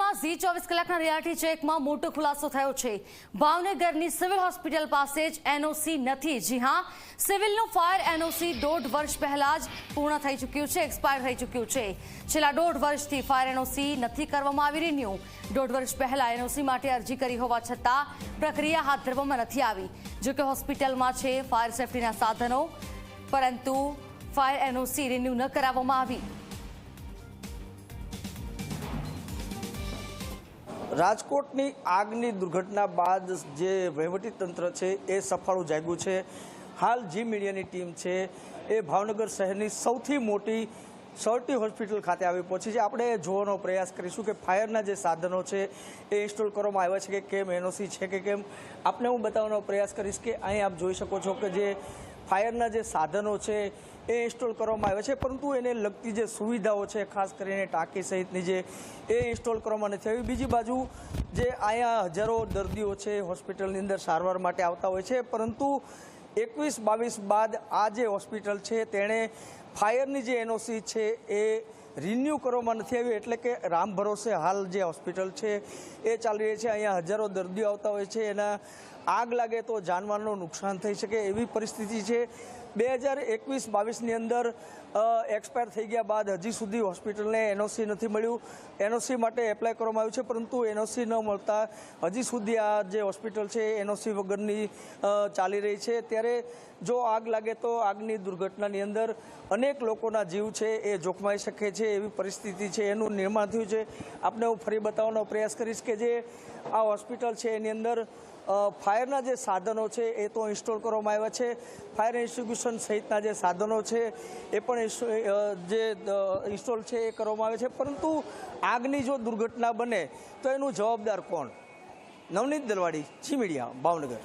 ભાવનગરમાં ઝી ચોવીસ કલાકના રિયાલિટી ચેકમાં મોટો ખુલાસો થયો છે. ભાવનગરની સિવિલ હોસ્પિટલ પાસે જ એનઓસી નથી. જી હા, સિવિલનું ફાયર એનઓસી દોઢ વર્ષ પહેલા જ પૂર્ણ થઈ ચૂક્યું છે, એક્સપાયર થઈ ચૂક્યું છે. છેલ્લા દોઢ વર્ષથી ફાયર એનઓસી નથી કરવામાં આવી રિન્યુ દોઢ વર્ષ પહેલા એનઓસી માટે અરજી કરી હોવા છતાં પ્રક્રિયા હાથ ધરવામાં નથી આવી. જોકે હોસ્પિટલમાં છે ફાયર સેફટીના સાધનો, પરંતુ ફાયર એનઓસી રિન્યુ ન કરાવવામાં આવી. રાજકોટની આગની દુર્ઘટના બાદ જે વહીવટી તંત્ર છે એ સફાળું જાગ્યું છે. હાલ જી મીડિયાની ટીમ છે એ ભાવનગર શહેરની સૌથી મોટી સર્ટી હોસ્પિટલ ખાતે આવી પહોંચી છે. આપણે જોવાનો પ્રયાસ કરીશું કે ફાયરના જે સાધનો છે એ ઇન્સ્ટોલ કરવામાં આવ્યા છે કે કેમ, એનઓસી છે કે કેમ? આપને હું બતાવવાનો પ્રયાસ કરીશ કે અહીં આપ જોઈ શકો છો કે જે ફાયરના જે સાધનો છે એ ઇન્સ્ટોલ કરવામાં આવ્યા છે, પરંતુ એને લગતી જે સુવિધાઓ છે, ખાસ કરીને ટાંકી સહિતની જે એ ઇન્સ્ટોલ કરવામાં નથી આવી. બીજી બાજુ જે અહીંયા હજારો દર્દીઓ છે, હોસ્પિટલની અંદર સારવાર માટે આવતા હોય છે, પરંતુ એકવીસ બાવીસ બાદ આ જે હોસ્પિટલ છે, તેણે ફાયરની જે એનઓસી છે, એ રિન્યૂ કરવામાં નથી આવ્યું, એટલે કે રામ ભરોસે હાલ જે હોસ્પિટલ છે, એ ચાલી રહી છે. અહીંયા હજારો દર્દીઓ આવતા હોય છે. એના આગ લાગે તો જાનમાલનું નુકસાન થઈ શકે એવી પરિસ્થિતિ છે. બે હજાર એકવીસ બાવીસની અંદર એક્સપાયર થઈ ગયા બાદ હજી સુધી હોસ્પિટલને એનઓસી નથી મળ્યું. એનઓસી માટે એપ્લાય કરવામાં આવ્યું છે, પરંતુ એનઓસી ન મળતા હજી સુધી આ જે હોસ્પિટલ છે એનઓસી વગરની ચાલી રહી છે. ત્યારે જો આગ લાગે તો આગની દુર્ઘટનાની અંદર અનેક લોકોના જીવ છે, એ જોખમાઈ શકે છે. એવી પરિસ્થિતિ છે, એનું નિર્માણ થયું છે. આપને હું ફરી બતાવવાનો પ્રયાસ કરીશ કે જે આ હોસ્પિટલ છે, એની અંદર ફાયરના જે સાધનો છે, એ તો ઇન્સ્ટોલ કરવામાં આવ્યા છે. ફાયર ઇન્સ્ટિટ્યુશન સહિતના જે સાધનો છે, એ પણ જે ઇન્સ્ટોલ છે, એ કરવામાં આવે છે. પરંતુ આગની જો દુર્ઘટના બને, તો એનું જવાબદાર કોણ? Navneet Dalwadi, Zee media, Bhavnagar.